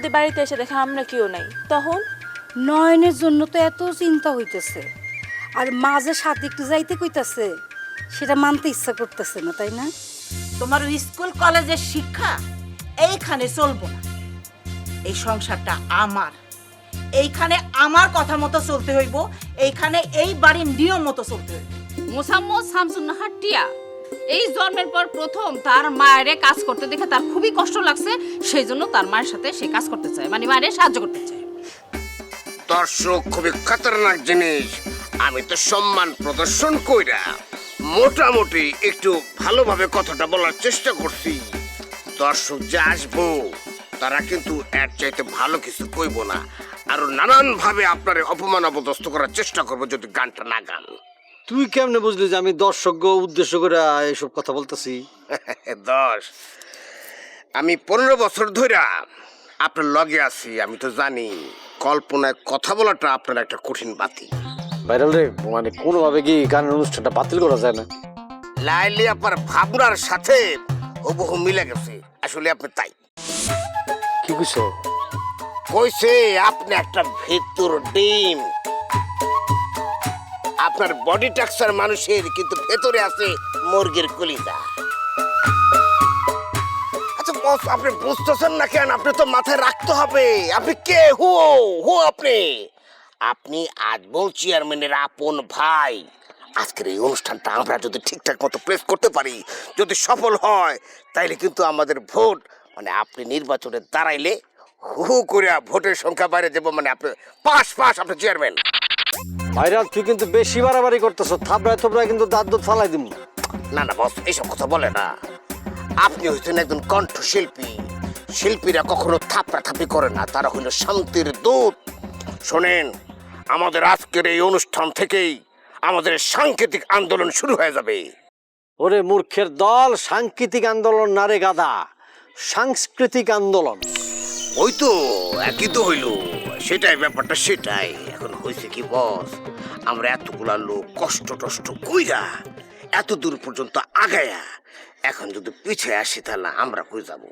যদি বাড়িতে এসে দেখে আমরা কেউ নাই তখন? নয়নের জন্য তো এত চিন্তা হইতেছে। আর মাঝে সাথে একটু যাইতে কইতাছে সেটা মানতে ইচ্ছা করতেছে না তাই না? তোমার স্কুল কলেজের শিক্ষা এইখানে চলবো না। এই সংসারটা আমার। এইখানে আমার কথা মতো চলতে হইব এইখানে এই বাড়ির নিয়ম মতো চলতে হইব। মোসাম্মদ শামসুন্নাহার টিয়া। এই জন্মের পর প্রথম তার মায়ের কাজ করতে দেখে তার খুবই কষ্ট লাগছে, সেই জন্য তার মায়ের সাথে সে কাজ করতে চায় মানে মায়ের সাহায্য করতে চায়। দর্শক খুবই খতরনাক জিনিস, আমি তো সম্মান প্রদর্শন কইরা মোটামুটি একটু ভালোভাবে কথাটা বলার চেষ্টা করছি। দর্শক যে আসব, তারা কিন্তু এর চাইতে ভালো কিছু কইব না, আরও নানান ভাবে আপনার অপমান অপদস্থ করার চেষ্টা করব যদি গানটা না গান। তুই কেমনে বুঝলি যে আমি দর্শক উদ্দেশ্য করে এইসব কথা বলতেছি? দশ। আমি পনেরো বছর ধরে আপনার লগে আছি আমি তো জানি কল্পনায় কথা বলাটা আপনার একটা কঠিন বাতি। ভাইরাল রে মানে কোনোভাবে কি গানের অনুষ্ঠানটা বাতিল করা যায় না? লাইলি আপনার ভাবনার সাথে হুবহু মিলে গেছে আসলে আপনি তাই। কি কইছো? কইছে আপনি একটা ভেতর ডিম আপনার বডি টাক্সার মানুষের, কিন্তু ভেতরে আছে মুরগির কলিজা। আচ্ছা বস আপনি বুঝতেছেন না কেন? আপনি তো মাথায় রাখতে হবে। আপনি কে? হু হু আপনি? আপনি আজমল চেয়ারম্যানের আপন ভাই। আজকের এই অনুষ্ঠানটা আমরা যদি ঠিকঠাক মতো প্লেস করতে পারি, যদি সফল হয়, তাইলে কিন্তু আমাদের ভোট মানে আপনি নির্বাচনে দাঁড়াইলে হু হু করে ভোটের সংখ্যা বাইরে দেবো। মানে আপনি পাশ পাস আপনি চেয়ারম্যান ভাইরাল তুই কিন্তু বেশি বাড়াবাড়ি করতেছ থাপড়ায় থাপড়ায় কিন্তু দাঁত দুধ ফালাই দিম। না না বস এইসব কথা বলে না। আপনি হচ্ছেন একজন কণ্ঠশিল্পী। শিল্পীরা কখনো থাপড়া থাপি করে না তারা হইল শান্তির দূত। শোনেন আমাদের আজকের এই অনুষ্ঠান থেকেই আমাদের সাংকেতিক আন্দোলন শুরু হয়ে যাবে। ওরে মূর্খের দল সাংকেতিক আন্দোলন নারে গাদা সাংস্কৃতিক আন্দোলন। ওই তো একই তো হইল। সেটাই ব্যাপারটা সেটাই। এখন হয়েছে কি, বস? আমরা এতগুলা লোক কষ্ট টষ্ট কইরা এত দূর পর্যন্ত আগায়া এখন যদি পিছিয়ে আসি তাহলে আমরা কই যাব?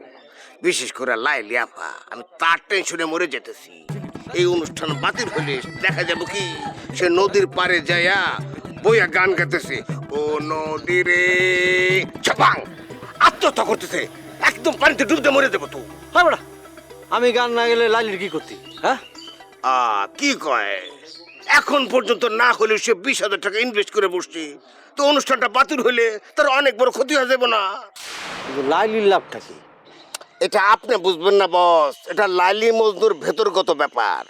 বিশেষ করে লাইলি আপা আমি তার টেনশনে মরে যেতেছি। এই অনুষ্ঠান বাতিল হলে দেখা যাবে কি, সে নদীর পারে যায়া বইয়া গান গাইতেছে। ও নদী রে, ছাপাং! আত্মহত্যা করতেছে। একদম পানিতে ডুবতে মরে দেবো তো। বেড়া আমি গান না গেলে লালির কি করতি হ্যাঁ? কি কয়? এখন পর্যন্ত না হলে সে বিশ হাজার টাকা ইনভেস্ট করে বসছি। তো অনুষ্ঠানটা বাতিল হলে তার অনেক বড় ক্ষতি হয়ে যাবে না। লাইলির লাভটা কি? এটা আপনি বুঝবেন না বস। এটা লালি মজদুর ভেতরগত ব্যাপার।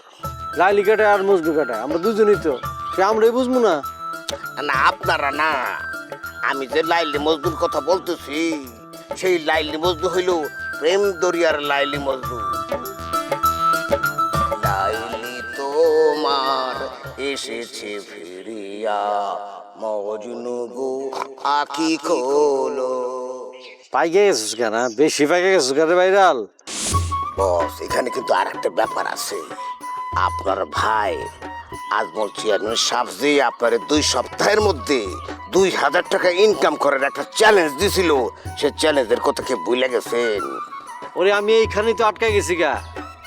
লাইলি কাটায় আর মজদু কাটায় আমরা দুজনই তো। সে আমরাই বুঝব না। না আপনারা না। আমি যে লাইলি মজদুর কথা বলতেছি সেই লাইলি মজদুর হইল প্রেম দরিয়ার লাইলি মজদু এসেছে ফিরিয়া মজনু গো আখি খোলো। পাইকে গেছিস কেন হ্যাঁ? বেশি পাইকে গেছিস কেন ভাইরাল? বস এখানে কিন্তু আর একটা ব্যাপার আছে। আপনার ভাই আজমল চেয়ারম্যান সাবজি আপনার দুই সপ্তাহের মধ্যে দুই হাজার টাকা ইনকাম করার একটা চ্যালেঞ্জ দিছিল। সে চ্যালেঞ্জের কথা কে ভুলে গেছেন? ওরে আমি এইখানেই তো আটকে গেছি গা।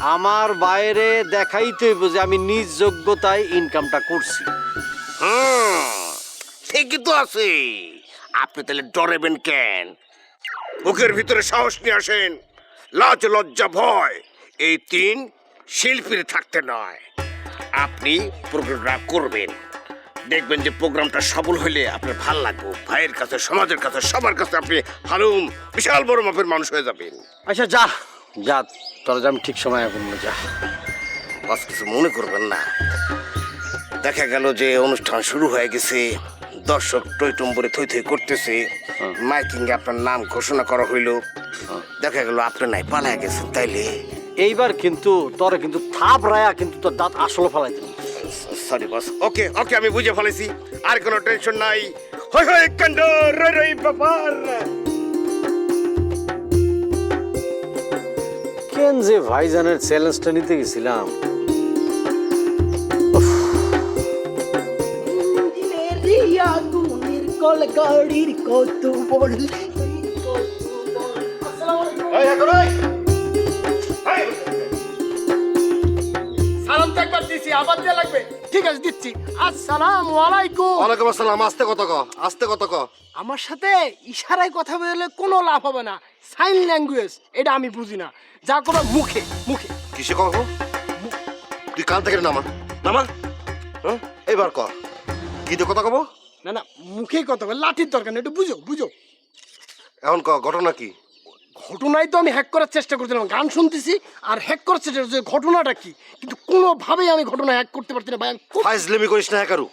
আমার বাইরে দেখাইতে হইব যে আমি নিজ যোগ্যতায় ইনকামটা করছি। হুম ঠিকই তো আছে। আপনি তাহলে ডরেবেন কেন? বুকের ভিতরে সাহস নিয়ে আসেন। লাজ লজ্জা ভয় এই তিন শিল্পীর থাকতে নয়। আপনি প্রোগ্রামটা করবেন। দেখবেন যে প্রোগ্রামটা সফল হলে আপনার ভালো লাগবে ভাইয়ের কাছে সমাজের কাছে সবার কাছে আপনি হারুম বিশাল বড় মাপের মানুষ হয়ে যাবেন। আচ্ছা যা। যা তোরা আমি ঠিক সময় এখন যা। বাস কিছু মনে করবেন না। দেখা গেল যে অনুষ্ঠান শুরু হয়ে গেছে। দর্শক টইটম্বরে থই থই করতেছে। মাইকিং এ আপনার নাম ঘোষণা করা হইল। দেখা গেল আপনি নাই পালায় গেছেন তাইলে। এইবার কিন্তু তোরা কিন্তু থাপ রায়া কিন্তু তোর দাঁত আসলে ফেলাই দিবি সরি বস ওকে ওকে আমি বুঝে ফেলেছি। আর কোনো টেনশন নাই। হই হই কাণ্ড রই রই ব্যাপার। কেন যে ভাইজানের চ্যালেঞ্জটা নিতে গেছিলাম। আগুনের কত বড় সালাম তো একবার দিছি আবার দেওয়া লাগবে। ঠিক আছে দিচ্ছি। আসসালামু আলাইকুম। ওয়ালাইকুম আসসালাম আস্তে কত ক আস্তে কত ক আমার সাথে ইশারায় কথা বললে কোনো লাভ হবে না। সাইন ল্যাঙ্গুয়েজ এটা আমি বুঝি না। যা কোনো মুখে মুখে। কিসে কহ তুই কান থেকে নামা। নামা? হ্যাঁ? এবার ক কি তো কথা কব? না না মুখেই কথা বলে লাঠির দরকার নেই একটু বুঝো বুঝো। এখন ক ঘটনা কি? ঘটনাই তো আমি হ্যাক করার চেষ্টা করছিলাম গান শুনতেছি আর হ্যাক করার চেষ্টা করছি ঘটনাটা কি? কিন্তু কোনোভাবেই আমি ঘটনা হ্যাক করতে পারছি না ভাই। আমি খুব- ফাইজলেমি করিস না হ্যাকারু।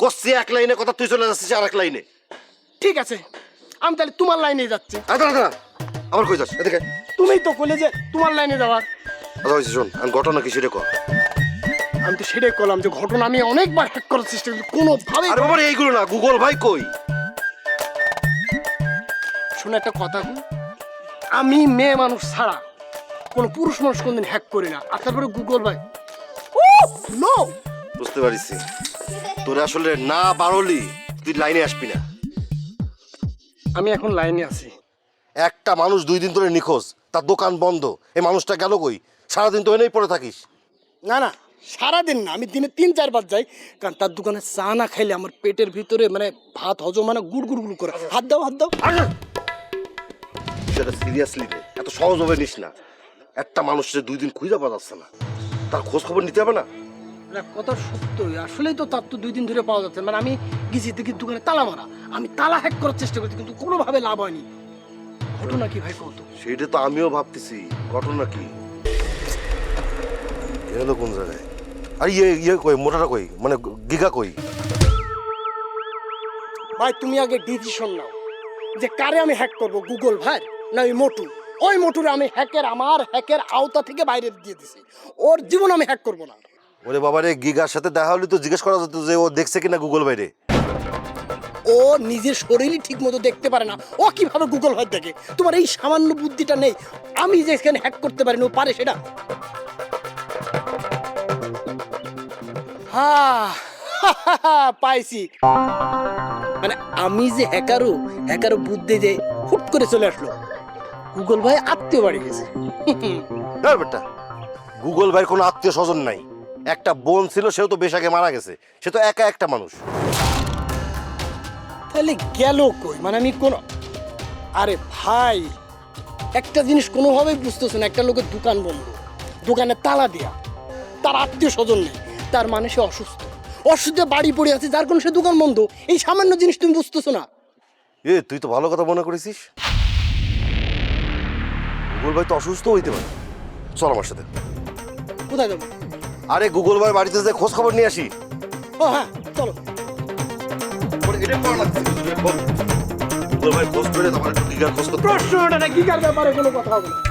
কষছি এক লাইনে কথা তুই চলে যাচ্ছিস আর এক লাইনে। ঠিক আছে আমি তাহলে তোমার লাইনে যাচ্ছি। আয় দাঁড়া দাঁড়া। আবার কই যাস? এদিকে। তুমিই তো বলে যে তোমার লাইনে যাওয়ার। আচ্ছা হয়েছে শোন আমি ঘটনা কি সেটা ক আমি তো সেটাই করলাম যে ঘটনা আমি অনেকবার হ্যাক করার চেষ্টা করছি কোনোভাবেই আরে বাবা এইগুলো না গুগল ভাই কই? শুনে একটা কথা বলি। আমি মেয়ে মানুষ ছাড়া কোনো পুরুষ মানুষ কোনদিন হ্যাক করি না। আর তারপরে গুগল ভাই। নো বুঝতে পারিছি। তোর আসলে না বাড়লি তুই লাইনে আসবি না। আমি এখন লাইনে আছি। একটা মানুষ দুই দিন ধরে নিখোঁজ তার দোকান বন্ধ। এই মানুষটা গেল কই? সারাদিন তো এনেই পড়ে থাকিস। না না সারাদিন না আমি দিনে তিন চারবার যাই কারণ তার দোকানে চা না খাইলে আমার পেটের ভিতরে মানে ভাত হজম মানে গুড় গুড় গুড় করে। হাত দাও হাত দাও। সেটা সিরিয়াসলি নে এত সহজভাবে নিস না। একটা মানুষ যে দুই দিন খুঁজে পাওয়া যাচ্ছে না তার খোঁজ খবর নিতে হবে না? না কথা সত্যই। আসলেই তো তার তো দুই দিন ধরে পাওয়া যাচ্ছে। মানে আমি গেছি দেখি দোকানে তালা মারা। আমি তালা হ্যাক করার চেষ্টা করছি কিন্তু কোনোভাবে লাভ হয়নি। ঘটনা কি ভাই কত সেটা তো আমিও ভাবতেছি। ঘটনা কি? এলো কোন জায়গায়? আর ইয়ে ইয়ে কই মোটাটা কই? মানে গিগা কই? ভাই তুমি আগে ডিসিশন নাও। যে কারে আমি হ্যাক করব? গুগল ভাই? না ওই মোটু। ওই মোটুরে আমি হ্যাকের আমার হ্যাকের আওতা থেকে বাইরে দিয়ে দিছি। ওর জীবন আমি হ্যাক করব না। ওরে বাবা রে গিগার সাথে দেখা হলে তো জিজ্ঞেস করা যেত যে ও দেখছে কিনা গুগল বাইরে। ও নিজের শরীরই ঠিক মতো দেখতে পারে না। ও কীভাবে গুগল ভাই দেখে? তোমার এই সামান্য বুদ্ধিটা নেই। আমি যে এখানে হ্যাক করতে পারি না ও পারে সেটা। হা পাইছি। মানে আমি যে হ্যাকারও হ্যাকারও বুদ্ধি যে হুট করে চলে আসলো। গুগল ভাই আত্মীয় বাড়ি গেছে। বেটা গুগল ভাইয়ের কোনো আত্মীয় স্বজন নাই। একটা বোন ছিল সেও তো বেশ আগে মারা গেছে। সে তো একা একটা মানুষ। তাহলে গেল কই? মানে আমি কোন আরে ভাই একটা জিনিস কোনোভাবেই বুঝতেছে না একটা লোকের দোকান বন্ধ। দোকানে তালা দেয়া। তার আত্মীয় স্বজন নেই। তার মানে সে অসুস্থ। অসুস্থ বাড়ি পড়ে আছে যার কোনো সে দোকান বন্ধ। এই সামান্য জিনিস তুমি বুঝতেছো না। এ তুই তো ভালো কথা মনে করেছিস। গুগল ভাই তো অসুস্থ হইতে পারে। চল আমার সাথে। কোথায় যাব? আরে গুগল ভাই বাড়িতে যে খোঁজ খবর নিয়ে আসি। ও হ্যাঁ চলো। গুগল ভাই খোঁজ করে তোমার একটু গিগার খোঁজ করতে না ব্যাপারে কোনো কথা হবে না।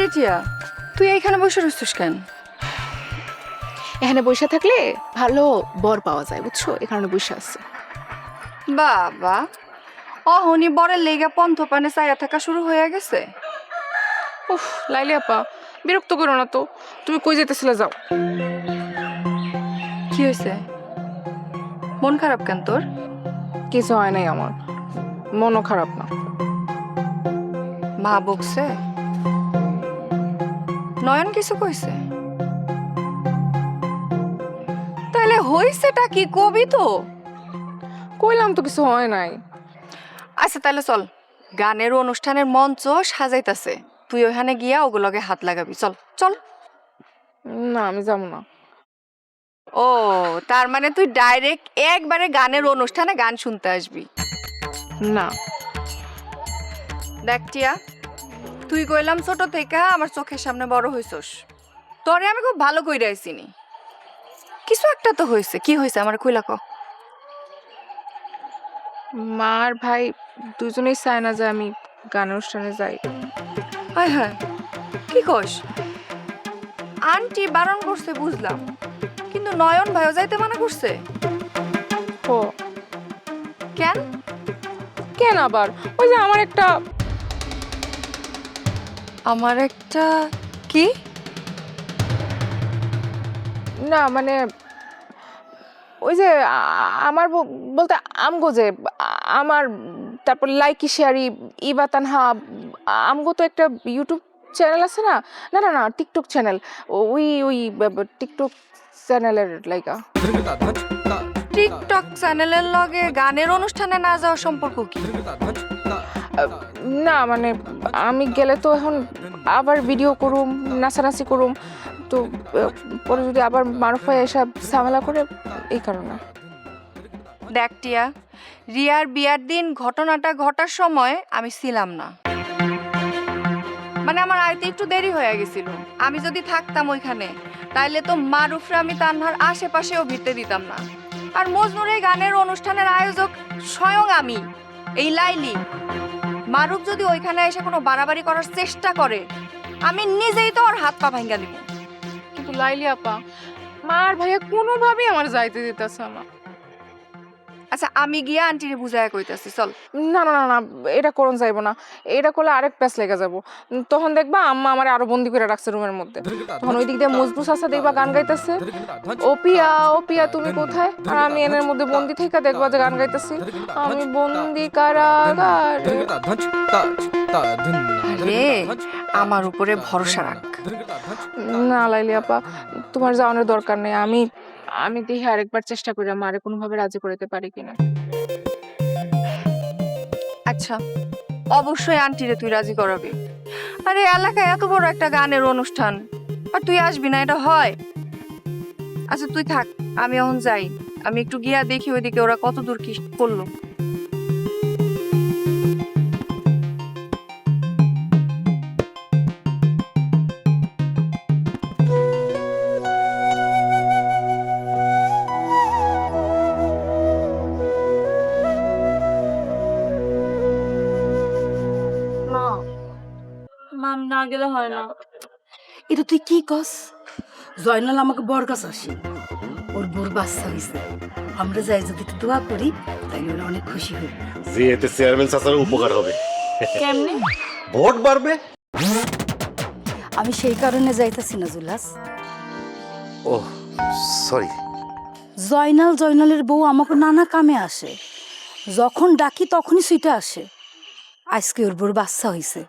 কিরে টিয়া তুই এখানে বসে রইছিস কেন? এখানে বসে থাকলে ভালো বর পাওয়া যায় বুঝছ? এ কারণে বসে আছে। বাবা অহনি বরের লেগে পন্থ পানে চাইয়া থাকা শুরু হয়ে গেছে। উফ লাইলি আপা বিরক্ত করো না তো। তুমি কই যেতেছিলে যাও। কি কি হয়েছে? মন খারাপ কেন তোর? কিছু হয় নাই আমার। মনও খারাপ না। মা বকছে? নয়ন কিছু কইছে? তাহলে হইছেটা কি কবি তো? কইলাম তো কিছু হয় নাই। আচ্ছা তাহলে চল। গানের অনুষ্ঠানের মঞ্চ সাজাইতাছে। তুই ওখানে গিয়া ওগুলোকে হাত লাগাবি। চল চল। না আমি যাব না। ও তার মানে তুই ডাইরেক্ট একবারে গানের অনুষ্ঠানে গান শুনতে আসবি? না। দেখ টিয়া। তুই কইলাম ছোট থেকে আমার চোখের সামনে বড় হইছস। তোরে আমি খুব ভালো কইরা আইছিনি কিছু একটা তো হয়েছে কি হয়েছে আমার কইলা ক মা আর ভাই দুজনেই চায় না যে আমি গান অনুষ্ঠানে যাই। হায় হায় কি কস? আন্টি বারণ করছে বুঝলাম কিন্তু নয়ন ভাইও যাইতে মানা করছে? ও। কেন? কেন আবার? ওই যে আমার একটা আমার একটা কি? না মানে ওই যে আ- আমার ব- বলতে আমগো যে আ- আমার তারপর লাইকি শেয়ারি ইবা তানহা আমগো তো একটা ইউটিউব চ্যানেল আছে না? না না না টিকটক চ্যানেল। ওই ওই ব- ব- টিকটক চ্যানেলের লাইকা টিকটক চ্যানেলের লগে গানের অনুষ্ঠানে না যাওয়ার সম্পর্ক কি? না মানে আমি গেলে তো এখন আবার ভিডিও করুম, নাচানাচি করুম, তো পরে যদি আবার মারুফ এসব ঝামেলা করে, এই কারণে। দেখ টিয়া, রিয়ার বিয়ার দিন ঘটনাটা ঘটার সময় আমি ছিলাম না। মানে আমার আইতে একটু দেরি হয়ে গেছিল। আমি যদি থাকতাম ওইখানে, তাইলে তো মারুফরে আমি তানহার আশেপাশেও ভিড়তে দিতাম না। আর মজনুর এই গানের অনুষ্ঠানের আয়োজক স্বয়ং আমি। এই লাইলি, মারুফ যদি ওইখানে এসে কোনো বাড়াবাড়ি করার চেষ্টা করে, আমি নিজেই তো ওর হাত পা ভাঙ্গা দিব। কিন্তু লাইলি আপা মার ভাইয়া কোনোভাবেই আমার যাইতে দিতেছে না। আচ্ছা আমি গিয়া আন্টিরে বুঝায় কইতাছি চল না না না না এটা করুন যাইবো না এটা করলে আরেক প্যাস লেগে যাব তখন দেখবা আম্মা আমার আরও বন্দি করে রাখছে রুমের মধ্যে তখন ওই দিক দিয়ে মজবুত আসা দেখবা গান গাইতেছে ও পিয়া ও পিয়া তুমি কোথায় আর আমি এনের মধ্যে বন্দি থেকে দেখবা যে গান গাইতেছি আমি বন্দি কারাগারে আরে আমার উপরে ভরসা রাখ না লাইলি আপা তোমার যাওয়ানোর দরকার নেই আমি আমি দেখি আরেকবার চেষ্টা করি মারে কোনোভাবে রাজি করতে পারি কিনা। আচ্ছা অবশ্যই আন্টিরে তুই রাজি করাবি। আরে, এলাকায় এত বড় একটা গানের অনুষ্ঠান, আর তুই আসবি না, এটা হয়। আচ্ছা তুই থাক, আমি এখন যাই। আমি একটু গিয়া দেখি ওইদিকে ওরা কত দূর কি করল। তুই কি কস? জয়নাল আমাকে বর বরগাছ আসে। ওর বোর বাচ্চা হয়েছে আমরা যাই যদি একটু দোয়া করি তাই ওরা অনেক খুশি হবে যে এতে চেয়ারম্যান চাচার উপকার হবে। কেমনি? ভোট বাড়বে? আমি সেই কারণে যাইতাছি না জুলাস। ও সরি জয়নাল জয়নালের বউ আমাকে নানা কামে আসে। যখন ডাকি তখনই সুইটা আসে। আজকে ওর বোর বাচ্চা হয়েছে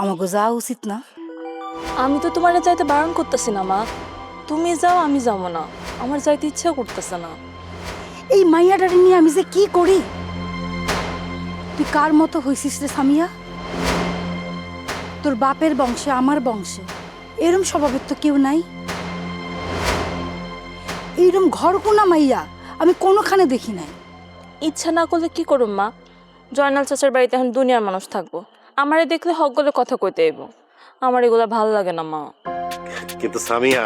আমাকে যাওয়া উচিত না। আমি তো তোমার যাইতে বারণ করতেছি না মা। তুমি যাও আমি যাব না। আমার যাইতে ইচ্ছা করতেছে না। এই মাইয়াটারে নিয়ে আমি যে কি করি? তুই কার মতো হইছিস রে সামিয়া? তোর বাপের বংশে আমার বংশে। এরম স্বভাবের তো কেউ নাই। এইরম ঘর কোনা মাইয়া আমি কোনোখানে দেখি নাই। ইচ্ছা না করলে কি করুম মা? জয়নাল চাচার বাড়িতে এখন দুনিয়ার মানুষ থাকব। আমারে দেখলে হক গলে কথা কইতে আইব। আমার এগুলা ভালো লাগে না মা। কিন্তু সামিয়া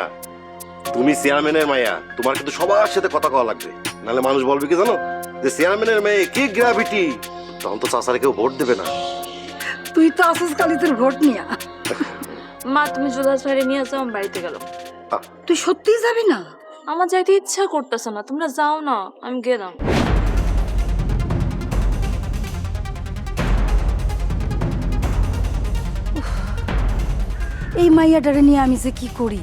তুমি চেয়ারম্যানের মায়া তোমার কিন্তু সবার সাথে কথা কওয়া লাগবে। নাহলে মানুষ বলবে কি জানো? যে চেয়ারম্যানের মেয়ে কি গ্র্যাভিটি তখন তো চাচারে কেউ ভোট দেবে না। তুই তো আসিস খালি তোর ভোট নিয়া। মা তুমি জুলাস ভাইরে নিয়ে যাও আমি বাড়িতে গেলাম। তুই সত্যিই যাবি না? আমার যাইতে ইচ্ছা করতেছে না তোমরা যাও না আমি গেলাম। এই মাইয়াটারে নিয়ে আমি যে কি করি?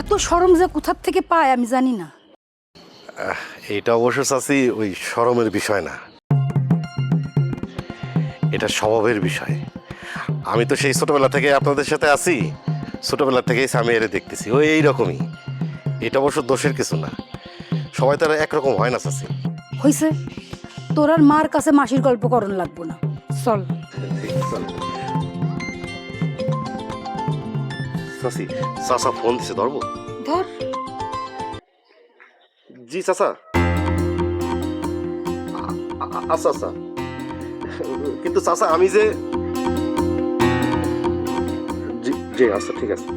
এত সরম যে কোথার থেকে পায় আমি জানি না। এটা অবশ্য চাচ্ছি ওই শরমের বিষয় না। এটা স্বভাবের বিষয়। আমি তো সেই ছোটবেলা থেকে আপনাদের সাথে আছি ছোটবেলা থেকেই সামিয়ারে দেখতেছি ওই এইরকমই। এটা অবশ্য দোষের কিছু না। সবাই তো আর একরকম হয় না চাচি। হইছে। তোর আর মার কাছে মাসির গল্প করণ লাগবো না। চল। চাচি চাচা ফোন দিছে ধরবো? ধর। জি চাচা। আচ্ছা আচ্ছা। কিন্তু চাচা আমি যে জি জি আচ্ছা ঠিক আছে।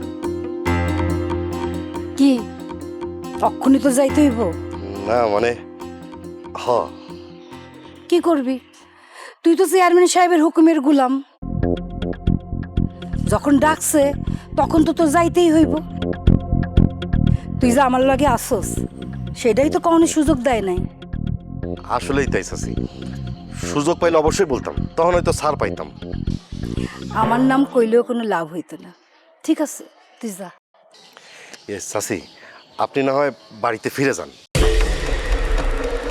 কি? অক্ষুনি তো যাইতে হইব। না মানে হ। কি করবি? তুই তো চেয়ারম্যান সাহেবের হুকুমের গুলাম। যখন ডাকছে তখন তো তোর যাইতেই হইব। তুই যে আমার লগে আসস সেটাই তো কখনো সুযোগ দেয় নাই। আসলেই তাই চাচি সুযোগ পাইলে অবশ্যই বলতাম তখন হয়তো ছাড় পাইতাম। আমার নাম কইলেও কোনো লাভ হইতো না। ঠিক আছে তুই যা। এ চাচি আপনি না হয় বাড়িতে ফিরে যান।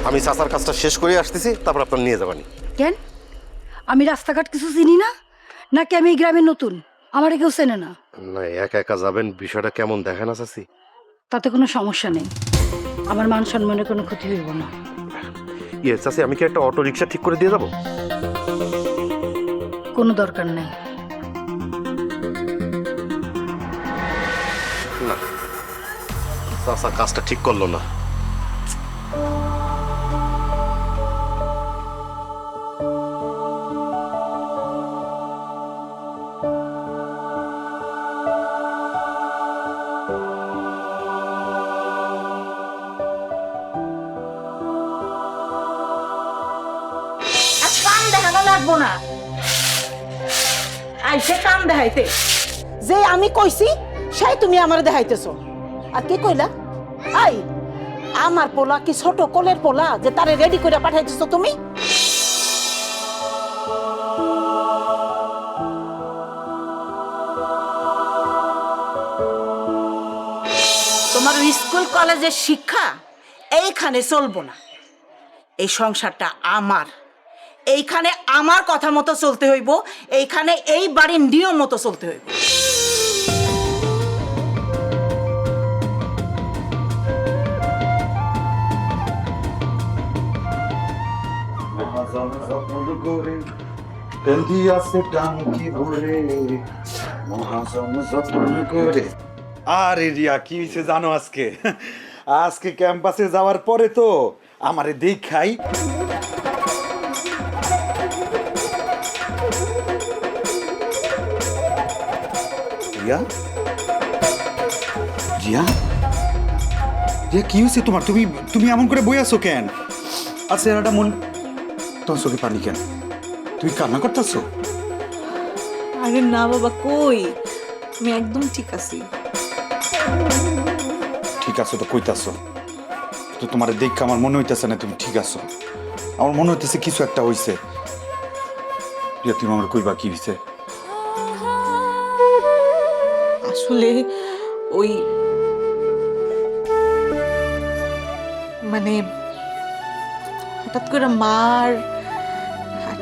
আমি চাচার কাজটা শেষ করে আসতেছি তারপর আপনার নিয়ে যাবানি কেন? আমি রাস্তাঘাট কিছু চিনি না? নাকি আমি এই গ্রামে নতুন? আমারে কেউ চেনে না? না একা একা যাবেন বিষয়টা কেমন? দেখে না চাচি। তাতে কোনো সমস্যা নেই। আমার মান সম্মানের কোনো ক্ষতি হইব না। ইয়ে চাচি আমি কি একটা অটো রিক্সা ঠিক করে দিয়ে যাব? কোনো দরকার নেই। না। চাচা কাজটা ঠিক করল না। দেখাইতে? যে আমি কইছি, সেই তুমি আমার দেখাইতেছো। আর কি কইলা? আই, আমার পোলা কি ছোট কোলের পোলা যে তারে রেডি করে পাঠাইতেছো তুমি? তোমার স্কুল, কলেজের শিক্ষা এইখানে চলবো না। এই সংসারটা আমার। এইখানে আমার কথা মতো চলতে হইব এইখানে এই বাড়ির নিয়ম মতো চলতে হইব। আরে রিয়া কি হয়েছে জানো আজকে? আজকে ক্যাম্পাসে যাওয়ার পরে তো আমারে দেখাই রিয়া রিয়া রিয়া কি হয়েছে তোমার? তুমি তুমি এমন করে বই আছো কেন? আর চেহারাটা মন তোমার চোখে পানি কেন? তুমি কান্না করতেছো? আরে না বাবা কই? আমি একদম ঠিক আছি। ঠিক আছো তো কইতাছো? তো তোমার দেখে আমার মনে হইতেছে না তুমি ঠিক আছো। আমার মনে হইতেছে কিছু একটা হইছে। তুমি আমার কইবা কি হইছে? আসলে ওই মানে হঠাৎ করে মার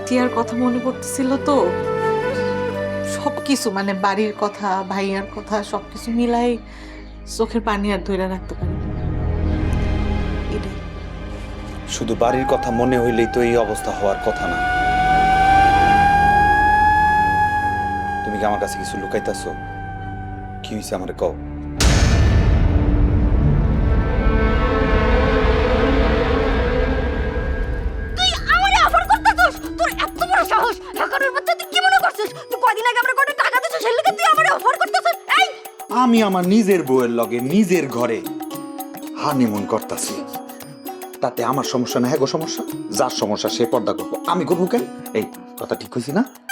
টিয়ার কথা মনে পড়তেছিল তো। সব কিছু মানে বাড়ির কথা, ভাইয়ার কথা সব কিছু মিলাই চোখের পানি আর ধরে রাখতে পারি। শুধু বাড়ির কথা মনে হইলেই তো এই অবস্থা হওয়ার কথা না। তুমি কি আমার কাছে কিছু লুকাইতাছো? কি হইছে আমারে কও? আমি আমার নিজের বউয়ের লগে নিজের ঘরে হানিমুন করতাছি। তাতে আমার সমস্যা না হ্যাঁ গো সমস্যা? যার সমস্যা সে পর্দা করব। আমি করব কেন? এই কথা ঠিক হয়েছি না?